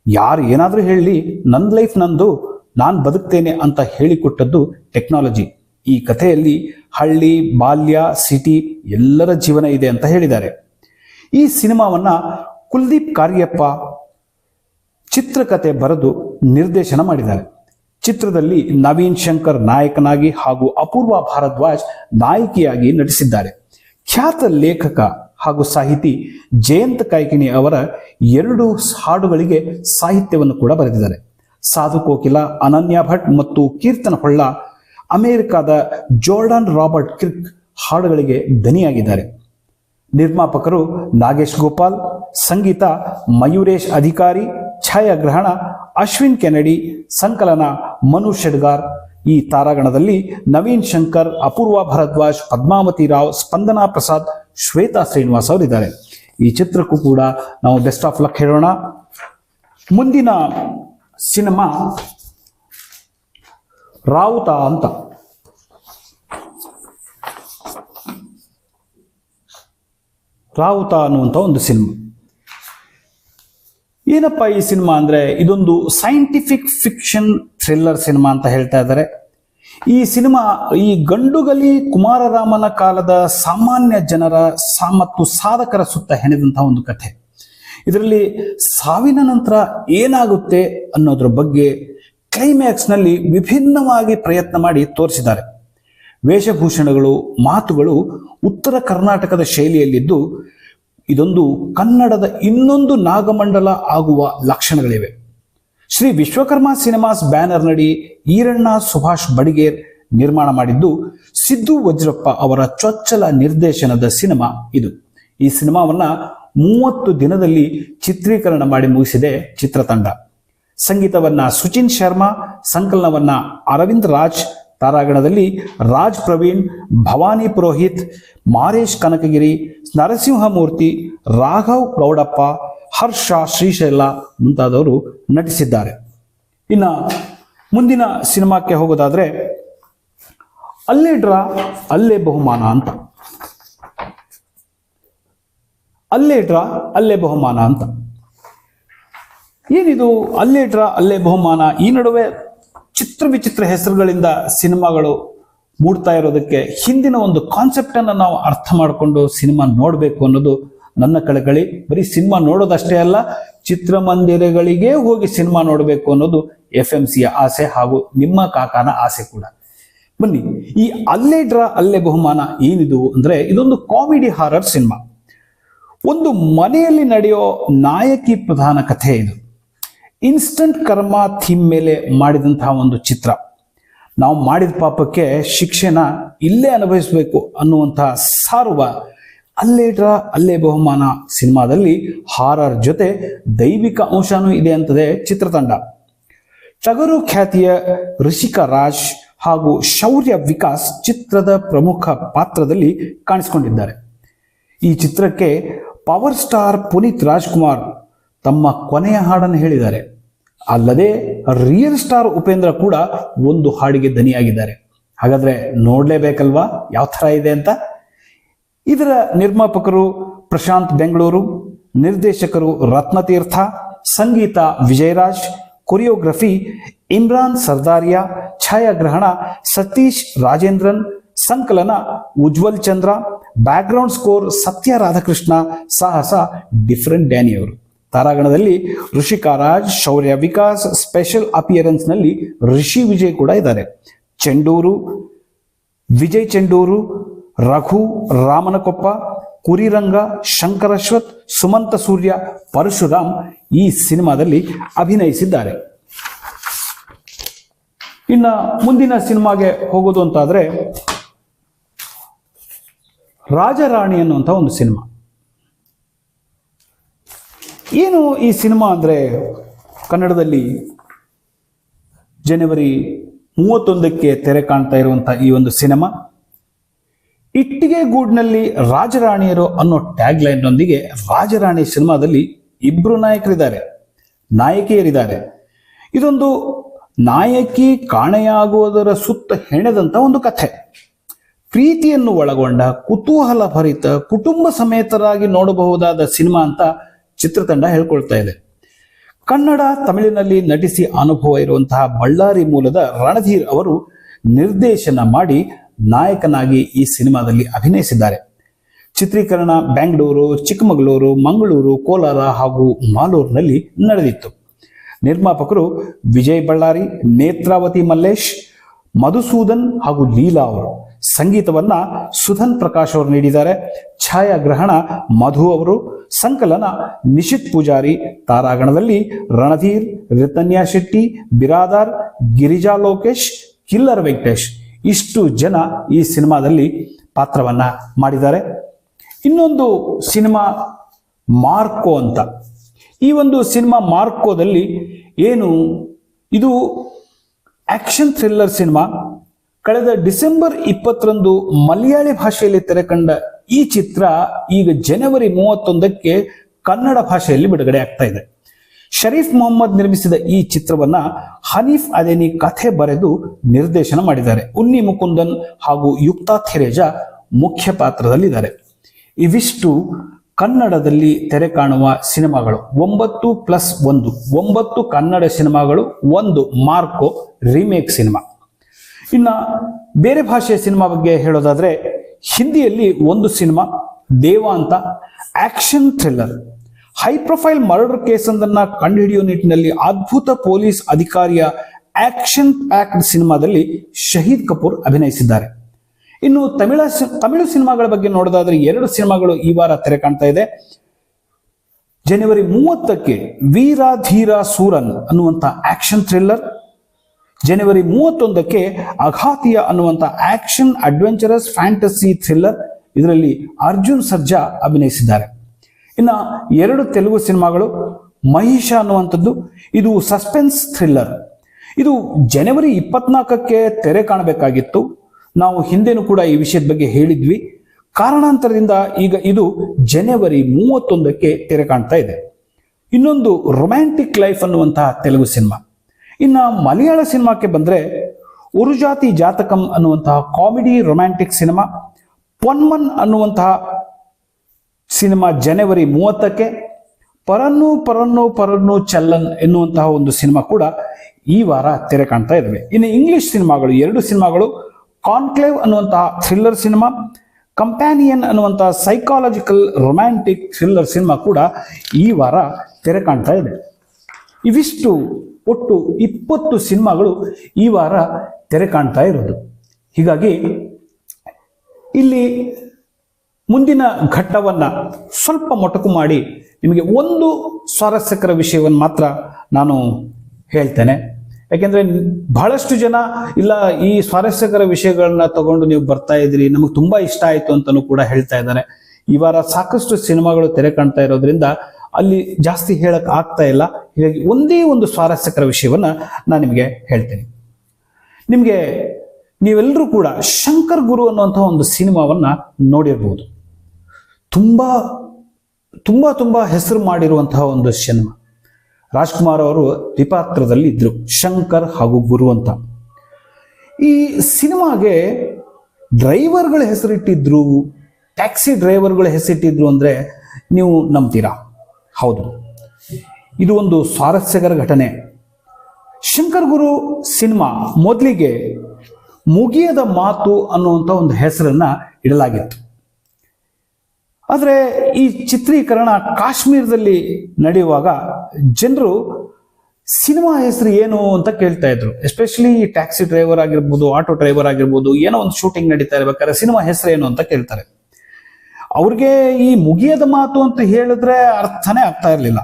ಯಾರು ಏನಾದರೂ ಹೇಳಲಿ ನನ್ನ ಲೈಫ್ ನಂದು, ನಾನು ಬದುಕ್ತೇನೆ ಅಂತ ಹೇಳಿಕೊಟ್ಟದ್ದು ಟೆಕ್ನಾಲಜಿ. ಈ ಕಥೆಯಲ್ಲಿ ಹಳ್ಳಿ, ಬಾಲ್ಯ, ಸಿಟಿ ಎಲ್ಲರ ಜೀವನ ಇದೆ ಅಂತ ಹೇಳಿದ್ದಾರೆ. ಈ ಸಿನಿಮಾವನ್ನ ಕುಲ್ದೀಪ್ ಕಾರ್ಯಪ್ಪ ಚಿತ್ರಕಥೆ ಬರೆದು ನಿರ್ದೇಶನ ಮಾಡಿದ್ದಾರೆ. ಚಿತ್ರದಲ್ಲಿ ನವೀನ್ ಶಂಕರ್ ನಾಯಕನಾಗಿ ಹಾಗೂ ಅಪೂರ್ವ ಭಾರದ್ವಾಜ್ ನಾಯಕಿಯಾಗಿ ನಟಿಸಿದ್ದಾರೆ. ಖ್ಯಾತ ಲೇಖಕ ಹಾಗೂ ಸಾಹಿತಿ ಜಯಂತ್ ಕಾಯ್ಕಿಣಿ ಅವರ ಎರಡು ಹಾಡುಗಳಿಗೆ ಸಾಹಿತ್ಯವನ್ನು ಕೂಡ ಬರೆದಿದ್ದಾರೆ. ಸಾಧು ಕೋಕಿಲ, ಅನನ್ಯ ಭಟ್ ಮತ್ತು ಕೀರ್ತನ ಹೊಳ್ಳ ಅಮೆರಿಕದ ಜೋರ್ಡನ್ ರಾಬರ್ಟ್ ಕ್ರಿಕ್ ಹಾಡುಗಳಿಗೆ ದನಿಯಾಗಿದ್ದಾರೆ ನಿರ್ಮಾಪಕರು ನಾಗೇಶ್ ಗೋಪಾಲ್ ಸಂಗೀತ, ಮಯೂರೇಶ್ ಅಧಿಕಾರಿ, ಛಾಯಾಗ್ರಹಣ, ಅಶ್ವಿನ್ ಕೆನಡಿ, ಸಂಕಲನ, ಮನು ಶೆಡ್ಗಾರ್. ಈ ತಾರಾಗಣದಲ್ಲಿ ನವೀನ್ ಶಂಕರ್, ಅಪೂರ್ವ ಭರದ್ವಾಜ್, ಪದ್ಮಾವತಿ ರಾವ್, ಸ್ಪಂದನಾ ಪ್ರಸಾದ್, ಶ್ವೇತಾ ಶ್ರೀನಿವಾಸ್ ಅವರಿದ್ದಾರೆ. ಈ ಚಿತ್ರಕ್ಕೂ ಕೂಡ ನಾವು ಬೆಸ್ಟ್ ಆಫ್ ಲಕ್ ಹೇಳೋಣ. ಮುಂದಿನ ಸಿನಿಮಾ ರಾವುತ ಅಂತ. ರಾವುತ ಅನ್ನುವಂಥ ಒಂದು ಸಿನಿಮಾ. ಏನಪ್ಪ ಈ ಸಿನಿಮಾ ಅಂದರೆ? ಇದೊಂದು ಸೈಂಟಿಫಿಕ್ ಫಿಕ್ಷನ್ ಥ್ರಿಲ್ಲರ್ ಸಿನಿಮಾ ಅಂತ ಹೇಳ್ತಾ ಇದ್ದಾರೆ. ಈ ಸಿನಿಮಾ ಈ ಗಂಡುಗಲಿ ಕುಮಾರರಾಮನ ಕಾಲದ ಸಾಮಾನ್ಯ ಜನರ ಸಾ ಮತ್ತು ಸಾಧಕರ ಸುತ್ತ ಹೆಣೆದಂತಹ ಒಂದು ಕಥೆ. ಇದರಲ್ಲಿ ಸಾವಿನ ನಂತರ ಏನಾಗುತ್ತೆ ಅನ್ನೋದ್ರ ಬಗ್ಗೆ ಕ್ಲೈಮ್ಯಾಕ್ಸ್ನಲ್ಲಿ ವಿಭಿನ್ನವಾಗಿ ಪ್ರಯತ್ನ ಮಾಡಿ ತೋರಿಸಿದ್ದಾರೆ. ವೇಷಭೂಷಣಗಳು, ಮಾತುಗಳು ಉತ್ತರ ಕರ್ನಾಟಕದ ಶೈಲಿಯಲ್ಲಿದ್ದು ಇದೊಂದು ಕನ್ನಡದ ಇನ್ನೊಂದು ನಾಗಮಂಡಲ ಆಗುವ ಲಕ್ಷಣಗಳಿವೆ. ಶ್ರೀ ವಿಶ್ವಕರ್ಮ ಸಿನಿಮಾಸ್ ಬ್ಯಾನರ್ನಡಿ ಈರಣ್ಣ ಸುಭಾಷ್ ಬಡಿಗೇರ್ ನಿರ್ಮಾಣ ಮಾಡಿದ್ದು ಸಿದ್ದು ವಜ್ರಪ್ಪ ಅವರ ಚೊಚ್ಚಲ ನಿರ್ದೇಶನದ ಸಿನಿಮಾ ಇದು. ಈ ಸಿನಿಮಾವನ್ನ ಮೂವತ್ತು ದಿನದಲ್ಲಿ ಚಿತ್ರೀಕರಣ ಮಾಡಿ ಮುಗಿಸಿದೆ ಚಿತ್ರತಂಡ. ಸಂಗೀತವನ್ನ ಸುಚಿನ್ ಶರ್ಮಾ, ಸಂಕಲನವನ್ನ ಅರವಿಂದ್ ರಾಜ್ ತಾರಾಗಣದಲ್ಲಿ ರಾಜ್ ಪ್ರವೀಣ್, ಭವಾನಿ ಪುರೋಹಿತ್, ಮಾರೇಶ್ ಕನಕಗಿರಿ, ನರಸಿಂಹಮೂರ್ತಿ, ರಾಘವ್ ಗೌಡಪ್ಪ ಹರ್ಷ ಶ್ರೀಶೈಲ ಮುಂತಾದವರು ನಟಿಸಿದ್ದಾರೆ. ಇನ್ನು ಮುಂದಿನ ಸಿನಿಮಾಕ್ಕೆ ಹೋಗೋದಾದ್ರೆ ಅಲ್ಲೇ ಡ್ರಾ, ಅಲ್ಲೇ ಬಹುಮಾನ ಅಂತ. ಅಲ್ಲೇ ಡ್ರಾ, ಅಲ್ಲೇ ಬಹುಮಾನ ಅಂತ. ಏನಿದು ಅಲ್ಲೇ ಡ್ರಾ, ಅಲ್ಲೇ ಬಹುಮಾನ ಈ ನಡುವೆ ಚಿತ್ರ ವಿಚಿತ್ರ ಹೆಸರುಗಳಿಂದ ಸಿನಿಮಾಗಳು ಮೂಡ್ತಾ ಇರೋದಕ್ಕೆ ಹಿಂದಿನ ಒಂದು ಕಾನ್ಸೆಪ್ಟ್ ಅನ್ನು ನಾವು ಅರ್ಥ ಮಾಡಿಕೊಂಡು ಸಿನಿಮಾ ನೋಡಬೇಕು ಅನ್ನೋದು ನನ್ನ ಕಳಕಳಿ. ಬರೀ ಸಿನಿಮಾ ನೋಡೋದಷ್ಟೇ ಅಲ್ಲ, ಚಿತ್ರಮಂದಿರಗಳಿಗೆ ಹೋಗಿ ಸಿನಿಮಾ ನೋಡಬೇಕು ಅನ್ನೋದು ಎಫ್ ಎಂ ಸಿಯ ಆಸೆ ಹಾಗೂ ನಿಮ್ಮ ಕಾಕಾನ ಆಸೆ ಕೂಡ. ಬನ್ನಿ, ಈ ಅಲ್ಲೇ ಡ್ರಾ, ಅಲ್ಲೇ ಬಹುಮಾನ ಏನಿದು ಅಂದ್ರೆ ಇದೊಂದು ಕಾಮಿಡಿ ಹಾರರ್ ಸಿನಿಮಾ. ಒಂದು ಮನೆಯಲ್ಲಿ ನಡೆಯೋ ನಾಯಕಿ ಪ್ರಧಾನ ಕಥೆ ಇದು. ಇನ್ಸ್ಟಂಟ್ ಕರ್ಮ ಥೀಮ್ ಮೇಲೆ ಮಾಡಿದಂತಹ ಒಂದು ಚಿತ್ರ. ನಾವು ಮಾಡಿದ ಪಾಪಕ್ಕೆ ಶಿಕ್ಷೆನ ಇಲ್ಲೇ ಅನುಭವಿಸಬೇಕು ಅನ್ನುವಂತಹ ಸಾರುವ, ಅಲ್ಲೇ ಡ್ರಾ ಅಲ್ಲೇ ಬಹುಮಾನ ಸಿನಿಮಾದಲ್ಲಿ ಹಾರರ್ ಜೊತೆ ದೈವಿಕ ಅಂಶನೂ ಇದೆ ಅಂತದೆ ಚಿತ್ರತಂಡ. ಟಗರು ಖ್ಯಾತಿಯ ಋಷಿಕಾ ರಾಜ್ ಹಾಗೂ ಶೌರ್ಯ ವಿಕಾಸ್ ಚಿತ್ರದ ಪ್ರಮುಖ ಪಾತ್ರದಲ್ಲಿ ಕಾಣಿಸಿಕೊಂಡಿದ್ದಾರೆ. ಈ ಚಿತ್ರಕ್ಕೆ ಪವರ್ ಸ್ಟಾರ್ ಪುನೀತ್ ರಾಜ್ಕುಮಾರ್ ತಮ್ಮ ಕೊನೆಯ ಹಾಡನ್ನು ಹೇಳಿದ್ದಾರೆ. ಅಲ್ಲದೆ ರಿಯಲ್ ಸ್ಟಾರ್ ಉಪೇಂದ್ರ ಕೂಡ ಒಂದು ಹಾಡಿಗೆ ದನಿಯಾಗಿದ್ದಾರೆ ಹಾಗಾದ್ರೆ ನೋಡ್ಲೇಬೇಕಲ್ವಾ? ಯಾವ ಥರ ಇದೆ ಅಂತ? ಇದರ ನಿರ್ಮಾಪಕರು ಪ್ರಶಾಂತ್ ಬೆಂಗಳೂರು, ನಿರ್ದೇಶಕರು ರತ್ನತೀರ್ಥ, ಸಂಗೀತ ವಿಜಯರಾಜ್, ಕೊರಿಯೋಗ್ರಫಿ ಇಮ್ರಾನ್ ಸರ್ದಾರಿಯಾ, ಛಾಯಾಗ್ರಹಣ ಸತೀಶ್ ರಾಜೇಂದ್ರನ್, ಸಂಕಲನ ಉಜ್ವಲ್ ಚಂದ್ರ ಬ್ಯಾಕ್ಗ್ರೌಂಡ್ ಸ್ಕೋರ್ ಸತ್ಯ ರಾಧಾಕೃಷ್ಣ, ಸಾಹಸ ಡಿಫರೆಂಟ್ ಡ್ಯಾನಿಯವರು ತಾರಾಗಣದಲ್ಲಿ ಋಷಿಕಾ ರಾಜ್ ಶೌರ್ಯ ವಿಕಾಸ್ ಸ್ಪೆಷಲ್ ಅಪಿಯರೆನ್ಸ್ನಲ್ಲಿ ರಿಷಿ ವಿಜಯ್ ಕೂಡ ಇದ್ದಾರೆ. ಚೆಂಡೂರು, ವಿಜಯ್ ಚೆಂಡೂರು, ರಘು, ರಾಮನಕೊಪ್ಪ, ಕುರಿರಂಗ ಶಂಕರಶ್ವತ್ ಸುಮಂತ ಸೂರ್ಯ, ಪರಶುರಾಮ್ ಈ ಸಿನಿಮಾದಲ್ಲಿ ಅಭಿನಯಿಸಿದ್ದಾರೆ. ಇನ್ನ ಮುಂದಿನ ಸಿನಿಮಾಗೆ ಹೋಗೋದು ಅಂತಾದ್ರೆ ರಾಜರಾಣಿ ಅನ್ನುವಂಥ ಒಂದು ಸಿನಿಮಾ. ಏನು ಈ ಸಿನಿಮಾ ಅಂದರೆ ಕನ್ನಡದಲ್ಲಿ ಜನವರಿ ಮೂವತ್ತೊಂದಕ್ಕೆ ತೆರೆ ಕಾಣ್ತಾ ಇರುವಂಥ ಈ ಒಂದು ಸಿನಿಮಾ? ಇಟ್ಟಿಗೆ ಗೂಡ್ನಲ್ಲಿ ರಾಜರಾಣಿಯರು ಅನ್ನೋ ಟ್ಯಾಗ್ ಲೈನ್ನೊಂದಿಗೆ ರಾಜರಾಣಿ ಸಿನಿಮಾದಲ್ಲಿ ಇಬ್ಬರು ನಾಯಕರಿದ್ದಾರೆ, ನಾಯಕಿಯರಿದ್ದಾರೆ. ಇದೊಂದು ನಾಯಕಿ ಕಾಣೆಯಾಗುವುದರ ಸುತ್ತ ಹೆಣೆದಂಥ ಒಂದು ಕಥೆ. ಪ್ರೀತಿಯನ್ನು ಒಳಗೊಂಡ ಕುತೂಹಲ ಭರಿತ ಕುಟುಂಬ ಸಮೇತರಾಗಿ ನೋಡಬಹುದಾದ ಸಿನಿಮಾ ಅಂತ ಚಿತ್ರತಂಡ ಹೇಳ್ಕೊಳ್ತಾ ಇದೆ. ಕನ್ನಡ ತಮಿಳಿನಲ್ಲಿ ನಟಿಸಿ ಅನುಭವ ಇರುವಂತಹ ಬಳ್ಳಾರಿ ಮೂಲದ ರಣಧೀರ್ ಅವರು ನಿರ್ದೇಶನ ಮಾಡಿ ನಾಯಕನಾಗಿ ಈ ಸಿನಿಮಾದಲ್ಲಿ ಅಭಿನಯಿಸಿದ್ದಾರೆ. ಚಿತ್ರೀಕರಣ ಬೆಂಗಳೂರು ಚಿಕ್ಕಮಗಳೂರು, ಮಂಗಳೂರು, ಕೋಲಾರ ಹಾಗೂ ಮಾಲೂರಿನಲ್ಲಿ ನಡೆದಿತ್ತು. ನಿರ್ಮಾಪಕರು ವಿಜಯ್ ಬಳ್ಳಾರಿ, ನೇತ್ರಾವತಿ ಮಲ್ಲೇಶ್, ಮಧುಸೂದನ್ ಹಾಗೂ ಲೀಲಾ ಅವರು. ಸಂಗೀತವನ್ನ ಸುಧನ್ ಪ್ರಕಾಶ್ ಅವರು ನೀಡಿದ್ದಾರೆ. ಛಾಯಾಗ್ರಹಣ ಮಧು ಅವರು ಸಂಕಲನ ನಿಶಿತ್ ಪೂಜಾರಿ ತಾರಾಗಣದಲ್ಲಿ ರಣಧೀರ್, ರಿತನ್ಯಾ ಶೆಟ್ಟಿ, ಬಿರಾದಾರ್, ಗಿರಿಜಾ ಲೋಕೇಶ್, ಕಿಲ್ಲರ್ ವೆಂಕಟೇಶ್ ಇಷ್ಟು ಜನ ಈ ಸಿನಿಮಾದಲ್ಲಿ ಪಾತ್ರವನ್ನ ಮಾಡಿದ್ದಾರೆ. ಇನ್ನೊಂದು ಸಿನಿಮಾ ಮಾರ್ಕೋ ಅಂತ. ಈ ಒಂದು ಸಿನಿಮಾ ಮಾರ್ಕೋದಲ್ಲಿ ಏನು, ಇದು ಆಕ್ಷನ್ ಥ್ರಿಲ್ಲರ್ ಸಿನಿಮಾ. ಕಳೆದ ಡಿಸೆಂಬರ್ ಇಪ್ಪತ್ತರಂದು ಮಲಯಾಳಿ ಭಾಷೆಯಲ್ಲಿ ತೆರೆಕಂಡ ಈ ಚಿತ್ರ ಈಗ ಜನವರಿ ಮೂವತ್ತೊಂದಕ್ಕೆ ಕನ್ನಡ ಭಾಷೆಯಲ್ಲಿ ಬಿಡುಗಡೆ ಆಗ್ತಾ ಇದೆ. ಶರೀಫ್ ಮೊಹಮ್ಮದ್ ನಿರ್ಮಿಸಿದ ಈ ಚಿತ್ರವನ್ನ ಹನೀಫ್ ಅದೇನಿ ಕಥೆ ಬರೆದು ನಿರ್ದೇಶನ ಮಾಡಿದ್ದಾರೆ. ಉನ್ನಿ ಮುಕುಂದನ್ ಹಾಗೂ ಯುಕ್ತಾ ಥಿರೇಜಾ ಮುಖ್ಯ ಪಾತ್ರದಲ್ಲಿದ್ದಾರೆ. ಇವಿಷ್ಟು ಕನ್ನಡದಲ್ಲಿ ತೆರೆ ಕಾಣುವ ಸಿನಿಮಾಗಳು. ಒಂಬತ್ತು ಪ್ಲಸ್ ಒಂದು. ಒಂಬತ್ತು ಕನ್ನಡ ಸಿನಿಮಾಗಳು, ಒಂದು ಮಾರ್ಕೋ ರಿಮೇಕ್ ಸಿನಿಮಾ. ಇನ್ನ ಬೇರೆ ಭಾಷೆಯ ಸಿನಿಮಾ ಬಗ್ಗೆ ಹೇಳೋದಾದ್ರೆ ಹಿಂದಿಯಲ್ಲಿ ಒಂದು ಸಿನಿಮಾ, ದೇವ ಅಂತ, action thriller. High profile murder case ಒಂದನ್ನ ಕಂಡುಹಿಡಿಯುವ ನಿಟ್ಟಿನಲ್ಲಿ ಅದ್ಭುತ ಪೊಲೀಸ್ ಅಧಿಕಾರಿಯ ಆಕ್ಷನ್ ಪ್ಯಾಕ್ಡ್ ಸಿನಿಮಾದಲ್ಲಿ ಶಹೀದ್ ಕಪೂರ್ ಅಭಿನಯಿಸಿದ್ದಾರೆ. ಇನ್ನು ತಮಿಳ ತಮಿಳು ಸಿನಿಮಾಗಳ ಬಗ್ಗೆ ನೋಡೋದಾದ್ರೆ ಎರಡು ಸಿನಿಮಾಗಳು ಈ ವಾರ ತೆರೆ ಕಾಣ್ತಾ ಇದೆ. ಜನವರಿ ಮೂವತ್ತಕ್ಕೆ ವೀರ ಧೀರ ಸೂರನ್ ಅನ್ನುವಂಥ ಆಕ್ಷನ್ ಥ್ರಿಲ್ಲರ್ ಜನವರಿ ಮೂವತ್ತೊಂದಕ್ಕೆ ಅಘಾತಿಯ ಅನ್ನುವಂಥ ಆಕ್ಷನ್ ಅಡ್ವೆಂಚರಸ್ ಫ್ಯಾಂಟಸಿ ಥ್ರಿಲ್ಲರ್ ಇದರಲ್ಲಿ ಅರ್ಜುನ್ ಸರ್ಜಾ ಅಭಿನಯಿಸಿದ್ದಾರೆ. ಇನ್ನ ಎರಡು ತೆಲುಗು ಸಿನಿಮಾಗಳು ಮಹಿಷ ಅನ್ನುವಂಥದ್ದು, ಇದು ಸಸ್ಪೆನ್ಸ್ ಥ್ರಿಲ್ಲರ್ ಇದು ಜನವರಿ ಇಪ್ಪತ್ನಾಲ್ಕಕ್ಕೆ ತೆರೆ ಕಾಣಬೇಕಾಗಿತ್ತು. ನಾವು ಹಿಂದೆನೂ ಕೂಡ ಈ ವಿಷಯದ ಬಗ್ಗೆ ಹೇಳಿದ್ವಿ. ಕಾರಣಾಂತರದಿಂದ ಈಗ ಇದು ಜನವರಿ ಮೂವತ್ತೊಂದಕ್ಕೆ ತೆರೆ ಕಾಣ್ತಾ ಇದೆ. ಇನ್ನೊಂದು ರೊಮ್ಯಾಂಟಿಕ್ ಲೈಫ್ ಅನ್ನುವಂತಹ ತೆಲುಗು ಸಿನಿಮಾ. ಇನ್ನ ಮಲಯಾಳ ಸಿನಿಮಾಕ್ಕೆ ಬಂದ್ರೆ ಉರುಜಾತಿ ಜಾತಕಂ ಅನ್ನುವಂತಹ ಕಾಮಿಡಿ ರೊಮ್ಯಾಂಟಿಕ್ ಸಿನಿಮಾ, ಪೊನ್ಮನ್ ಅನ್ನುವಂತಹ ಸಿನಿಮಾ ಜನವರಿ ಮೂವತ್ತಕ್ಕೆ, ಪರನ್ನು ಪರನ್ನು ಪರನ್ನು ಚಲ್ಲನ್ ಎನ್ನುವಂತಹ ಒಂದು ಸಿನಿಮಾ ಕೂಡ ಈ ವಾರ ತೆರೆ ಕಾಣ್ತಾ ಇದ್ದಾವೆ ಇನ್ನು ಇಂಗ್ಲಿಷ್ ಸಿನಿಮಾಗಳು, ಎರಡು ಸಿನಿಮಾಗಳು, ಕಾನ್ಕ್ಲೇವ್ ಅನ್ನುವಂತಹ ಥ್ರಿಲ್ಲರ್ ಸಿನಿಮಾ, ಕಂಪ್ಯಾನಿಯನ್ ಅನ್ನುವಂತಹ ಸೈಕಾಲಜಿಕಲ್ ರೊಮ್ಯಾಂಟಿಕ್ ಥ್ರಿಲ್ಲರ್ ಸಿನಿಮಾ ಕೂಡ ಈ ವಾರ ತೆರೆ ಕಾಣ್ತಾ ಇದೆ. ಇವಿಷ್ಟು ಒಟ್ಟು ಇಪ್ಪತ್ತು ಸಿನಿಮಾಗಳು ಈ ವಾರ ತೆರೆ ಕಾಣ್ತಾ ಇರೋದು. ಹೀಗಾಗಿ ಇಲ್ಲಿ ಮುಂದಿನ ಘಟ್ಟವನ್ನು ಸ್ವಲ್ಪ ಮೊಟಕು ಮಾಡಿ ನಿಮಗೆ ಒಂದು ಸ್ವಾರಸ್ಯಕರ ವಿಷಯವನ್ನು ಮಾತ್ರ ನಾನು ಹೇಳ್ತೇನೆ. ಯಾಕೆಂದರೆ ಬಹಳಷ್ಟು ಜನ ಇಲ್ಲ, ಈ ಸ್ವಾರಸ್ಯಕರ ವಿಷಯಗಳನ್ನ ತಗೊಂಡು ನೀವು ಬರ್ತಾ ಇದ್ರಿ ನಮಗೆ ತುಂಬ ಇಷ್ಟ ಆಯಿತು ಅಂತಲೂ ಕೂಡ ಹೇಳ್ತಾ ಇದ್ದಾರೆ ಈ ವಾರ ಸಾಕಷ್ಟು ಸಿನಿಮಾಗಳು ತೆರೆ ಕಾಣ್ತಾ ಇರೋದ್ರಿಂದ ಅಲ್ಲಿ ಜಾಸ್ತಿ ಹೇಳಕ್ ಆಗ್ತಾ ಇಲ್ಲ. ಹೀಗಾಗಿ ಒಂದೇ ಒಂದು ಸ್ವಾರಸ್ಯಕರ ವಿಷಯವನ್ನ ನಾನು ನಿಮಗೆ ಹೇಳ್ತೇನೆ. ನಿಮಗೆ ನೀವೆಲ್ಲರೂ ಕೂಡ ಶಂಕರ್ ಗುರು ಅನ್ನುವಂತಹ ಒಂದು ಸಿನಿಮಾವನ್ನ ನೋಡಿರ್ಬೋದು. ತುಂಬಾ ತುಂಬಾ ತುಂಬಾ ಹೆಸರು ಮಾಡಿರುವಂತಹ ಒಂದು ಸಿನಿಮಾ. ರಾಜ್ಕುಮಾರ್ ಅವರು ದ್ವಿಪಾತ್ರದಲ್ಲಿ ಇದ್ರು, ಶಂಕರ್ ಹಾಗೂ ಗುರು ಅಂತ. ಈ ಸಿನಿಮಾಗೆ ಡ್ರೈವರ್ಗಳ ಹೆಸರಿಟ್ಟಿದ್ರು, ಟ್ಯಾಕ್ಸಿ ಡ್ರೈವರ್ಗಳ ಹೆಸರಿಟ್ಟಿದ್ರು ಅಂದ್ರೆ ನೀವು ನಂಬ್ತೀರಾ? ಹೌದು. ಇದು ಒಂದು ಸ್ವಾರಸ್ಯಕರ ಘಟನೆ. ಶಂಕರ್ ಗುರು ಸಿನಿಮಾ ಮೊದಲಿಗೆ ಮುಗಿಯದ ಮಾತು ಅನ್ನುವಂಥ ಒಂದು ಹೆಸರನ್ನು ಇಡಲಾಗಿತ್ತು. ಆದರೆ ಈ ಚಿತ್ರೀಕರಣ ಕಾಶ್ಮೀರದಲ್ಲಿ ನಡೆಯುವಾಗ ಜನರು ಸಿನಿಮಾ ಹೆಸರು ಏನು ಅಂತ ಕೇಳ್ತಾ ಇದ್ರು. ಎಸ್ಪೆಷಲಿ ಟ್ಯಾಕ್ಸಿ ಡ್ರೈವರ್ ಆಗಿರ್ಬೋದು, ಆಟೋ ಡ್ರೈವರ್ ಆಗಿರ್ಬೋದು, ಏನೋ ಒಂದು ಶೂಟಿಂಗ್ ನಡೀತಾ ಇರ್ಬೇಕಾದ್ರೆ ಸಿನಿಮಾ ಹೆಸರು ಏನು ಅಂತ ಕೇಳ್ತಾರೆ. ಅವ್ರಿಗೆ ಈ ಮುಗಿಯದ ಮಾತು ಅಂತ ಹೇಳಿದ್ರೆ ಅರ್ಥನೇ ಆಗ್ತಾ ಇರಲಿಲ್ಲ.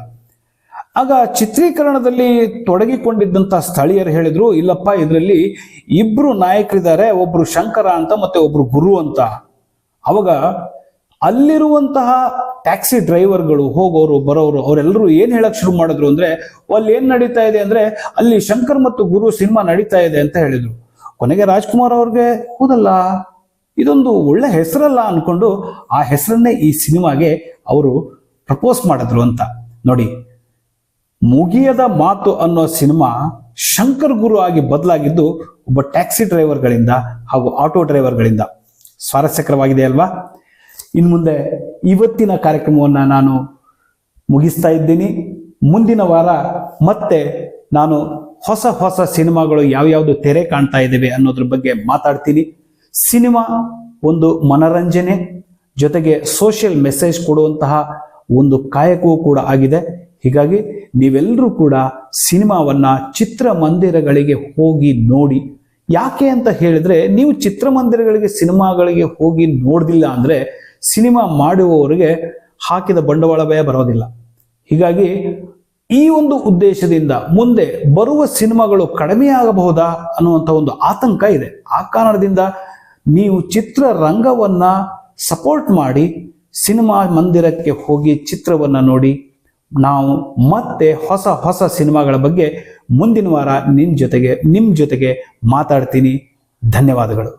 ಆಗ ಚಿತ್ರೀಕರಣದಲ್ಲಿ ತೊಡಗಿಕೊಂಡಿದ್ದಂಥ ಸ್ಥಳೀಯರು ಹೇಳಿದ್ರು, ಇಲ್ಲಪ್ಪ, ಇದರಲ್ಲಿ ಇಬ್ರು ನಾಯಕರಿದ್ದಾರೆ, ಒಬ್ರು ಶಂಕರ ಅಂತ ಮತ್ತೆ ಒಬ್ರು ಗುರು ಅಂತ. ಅವಾಗ ಅಲ್ಲಿರುವಂತಹ ಟ್ಯಾಕ್ಸಿ ಡ್ರೈವರ್ಗಳು ಹೋಗೋರು, ಬರೋರು ಅವರೆಲ್ಲರೂ ಏನು ಹೇಳಕ್ ಶುರು ಮಾಡಿದ್ರು ಅಂದ್ರೆ, ಅಲ್ಲಿ ಏನ್ ನಡೀತಾ ಇದೆ ಅಂದ್ರೆ, ಅಲ್ಲಿ ಶಂಕರ್ ಮತ್ತು ಗುರು ಸಿನಿಮಾ ನಡೀತಾ ಇದೆ ಅಂತ ಹೇಳಿದ್ರು. ಕೊನೆಗೆ ರಾಜ್ಕುಮಾರ್ ಅವ್ರಿಗೆ ಹೌದಲ್ಲ ಇದೊಂದು ಒಳ್ಳೆ ಹೆಸರಲ್ಲ ಅನ್ಕೊಂಡು ಆ ಹೆಸರನ್ನೇ ಈ ಸಿನಿಮಾಗೆ ಅವರು ಪ್ರಪೋಸ್ ಮಾಡಿದ್ರು ಅಂತ. ನೋಡಿ, ಮುಗಿಯದ ಮಾತು ಅನ್ನೋ ಸಿನಿಮಾ ಶಂಕರ್ ಗುರು ಆಗಿ ಬದಲಾಗಿದ್ದು ಒಬ್ಬ ಟ್ಯಾಕ್ಸಿ ಡ್ರೈವರ್ಗಳಿಂದ ಹಾಗೂ ಆಟೋ ಡ್ರೈವರ್ಗಳಿಂದ. ಸ್ವಾರಸ್ಯಕರವಾಗಿದೆ ಅಲ್ವಾ? ಇನ್ನು ಮುಂದೆ ಇವತ್ತಿನ ಕಾರ್ಯಕ್ರಮವನ್ನು ನಾನು ಮುಗಿಸ್ತಾ ಇದ್ದೀನಿ. ಮುಂದಿನ ವಾರ ಮತ್ತೆ ನಾನು ಹೊಸ ಹೊಸ ಸಿನಿಮಾಗಳು ಯಾವ್ಯಾವುದು ತೆರೆ ಕಾಣ್ತಾ ಇದ್ದೇವೆ ಅನ್ನೋದ್ರ ಬಗ್ಗೆ ಮಾತಾಡ್ತೀನಿ. ಸಿನಿಮಾ, ಒಂದು ಮನರಂಜನೆ, ಜೊತೆಗೆ ಸೋಷಿಯಲ್ ಮೆಸೇಜ್ ಕೊಡುವಂತಹ ಒಂದು ಕಾಯಕವೂ ಕೂಡ ಆಗಿದೆ. ಹೀಗಾಗಿ ನೀವೆಲ್ಲರೂ ಕೂಡ ಸಿನಿಮಾವನ್ನ ಚಿತ್ರಮಂದಿರಗಳಿಗೆ ಹೋಗಿ ನೋಡಿ. ಯಾಕೆ ಅಂತ ಹೇಳಿದ್ರೆ, ನೀವು ಚಿತ್ರಮಂದಿರಗಳಿಗೆ, ಸಿನಿಮಾಗಳಿಗೆ ಹೋಗಿ ನೋಡ್ದಿಲ್ಲ ಅಂದ್ರೆ ಸಿನಿಮಾ ಮಾಡುವವರಿಗೆ ಹಾಕಿದ ಬಂಡವಾಳವೇ ಬರೋದಿಲ್ಲ. ಹೀಗಾಗಿ ಈ ಒಂದು ಉದ್ದೇಶದಿಂದ ಮುಂದೆ ಬರುವ ಸಿನಿಮಾಗಳು ಕಡಿಮೆಯಾಗಬಹುದಾ ಅನ್ನುವಂಥ ಒಂದು ಆತಂಕ ಇದೆ. ಆ ಕಾರಣದಿಂದ ನೀವು ಚಿತ್ರರಂಗವನ್ನು ಸಪೋರ್ಟ್ ಮಾಡಿ ಸಿನಿಮಾ ಮಂದಿರಕ್ಕೆ ಹೋಗಿ ಚಿತ್ರವನ್ನ ನೋಡಿ, ನಾವು ಮತ್ತೆ ಹೊಸ ಹೊಸ ಸಿನಿಮಾಗಳ ಬಗ್ಗೆ ಮುಂದಿನ ವಾರ ನಿಮ್ಮ ಜೊತೆಗೆ ನಿಮ್ಮ ಜೊತೆಗೆ ಮಾತಾಡ್ತೀನಿ. ಧನ್ಯವಾದಗಳು.